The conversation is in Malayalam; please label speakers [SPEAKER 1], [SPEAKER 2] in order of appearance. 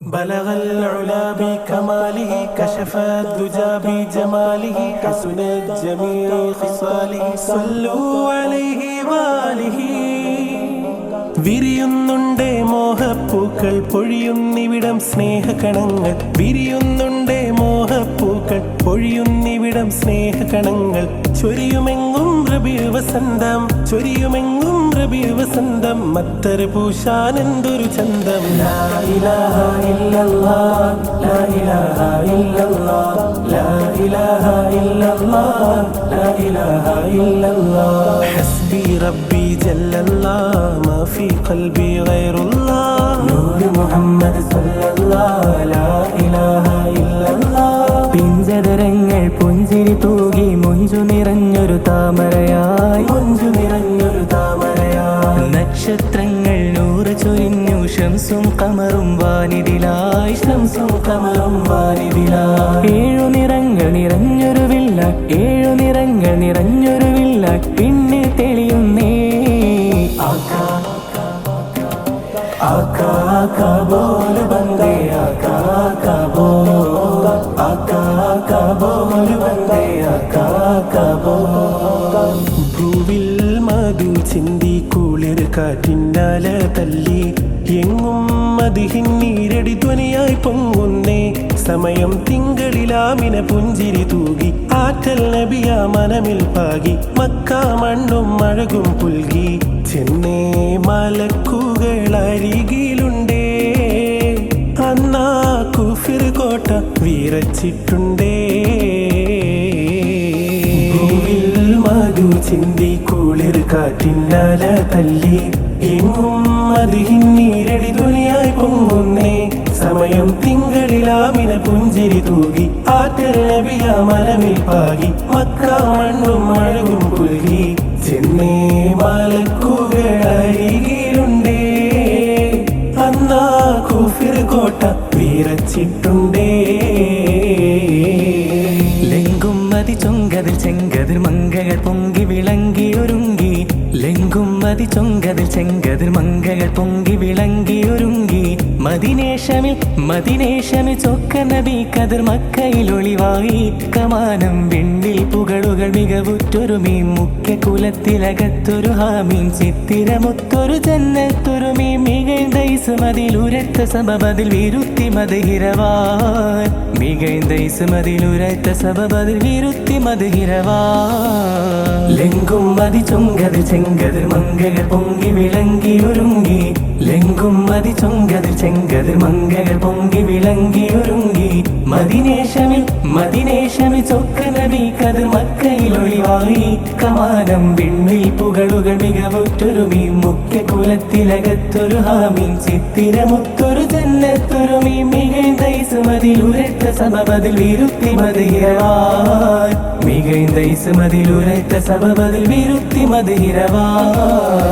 [SPEAKER 1] بلغ العلا بكماله كشف الدجى بجماله حسنت جميع خصاله صلوا عليه وآله വിരിയുന്നുണ്ടേ മോഹപ്പൂക്കൾ പൊഴിയുന്നിവിടം സ്നേഹകണങ്ങൾ വിരിയുന്നുണ്ടേ മോഹപ്പൂക്കൾ പൊഴിയുന്നിവിടം സ്നേഹകണങ്ങൾ ചൊരിയുമെങ്ങും റബി വസന്തം ചൊരിയുമെങ്ങും റബി വസന്തം ചന്തം ഇല്ലല്ലാഹ്, ലാ ഇലാഹ ഇല്ലല്ലാഹ്. ഹസ്ബി റബ്ബി ജല്ലല്ലാഹ്, മാ ഫീ ഖൽബി ഗൈറുല്ലാഹ്. നൂറ് മുഹമ്മദ് സല്ലല്ലാഹ്, ലാ
[SPEAKER 2] വാരിതിലായി ശംസും കമറും
[SPEAKER 1] വാരിതിലായി
[SPEAKER 2] ഏഴു നിറങ്ങൾ നിറഞ്ഞൊരു വില്ല ഏഴു നിറങ്ങൾ നിറഞ്ഞൊരു വില്ല പിന്നെ തെളിയുന്നേ.
[SPEAKER 1] ബോല ബന്ദേ ആക്കാ ബോല ആക്കാ ബോല ബന്ദേ ആക്കാ ഭൂവിൽ മതിൽ ചിന്തി കുളിർ കാറ്റിന്റെ തല്ലി എങ്ങും മതിഹിൻ നീരടി ധ്വനിയായി പൊങ്ങുന്നേ. സമയം തിങ്കളിലാമിന പുഞ്ചിരി തൂകി. ആറ്റൽ നബിയ മനമിൽ പാകി. മക്ക മണ്ണും മഴകും പുൽകി. ചെന്നേ മലക്കുകൾ അരികിലുണ്ടേ അന്നാ കുഫിർ കോട്ട വീറച്ചിട്ടുണ്ടേ. ചിന്തി കുളിർ കാറ്റിന്നാല തല്ലി. എങ്ങും അതിരടി ധ്വനിയായി പൊങ്ങുന്നേ. സമയം തിങ്കളിലാമിന പുഞ്ചിരി തൂകി. ആറ്റൽ നബിയ മലമിൽ പാകി. മക്ക മണ്ണും അഴകും പുൽകി ചെന്നേ മലക്കുകൾ അരികിലുണ്ടേ. അന്നാ കുഫിർ കോട്ട വീറച്ചിട്ടുണ്ടേ
[SPEAKER 2] ചെങ്കതിർ മംഗകൾ പൊങ്കി വിളങ്ങി ഒരുങ്ങി ലെങ്കും മതി ചൊങ്കതിൽ ചെങ്കതിർ മംഗകൾ പൊങ്കി വിളങ്ങി മതിനേഷമിൽ മദിനേഷമി ചൊക്ക നബി കതിർ മക്കയിൽ ഒളിവായി. കമാനം വെണ്ണിൽ പുകളുകൾ മികവുറ്റൊരു മീൻ മുഖ്യ കുലത്തിലകത്തൊരു ഹാമീൻ ചിത്തിരമുത്തൊരു ജന്നത്തൊരു മീൻ മികഴ്ന്ന ഇസുമതിൽ ഉരത്ത സബബതിൽ വിരുത്തി മതിഹിരവാൻ മികഴ്ന്ന ഇസുമതിൽ ഉരത്ത സബബതിൽ വിരുത്തി മധുഹിരവാ
[SPEAKER 1] ലെങ്കും മതി ചൊങ്കത് ചെങ്കത് മങ്കകൾ പൊങ്ങി വിളങ്ങി ഒരുങ്ങി. ലെങ്കും മതി ചൊങ്കത് ചെങ്ക கதிர் மங்கைகள் பொங்கி விளங்கி ஒருங்கி மதிநேஷமில் மதிநேஷமி சொக்க நபி கதிர் மக்கையில் ஒளிவாயி கமானம் விண்ணில் புகழுகள் மிக ஒற்றொருமி முக்கிய குலத்திலகத்தொரு ஹாமின் சித்திரமுத்தொரு ஜன்னத்தொருமி மிகைந்த இசுமதில் உரைத்த சமபதில் விருத்தி மதுகிறவாய் மிகைந்த இசுமதில் உரைத்த சமபதில் விருத்தி மதுகிறவாய்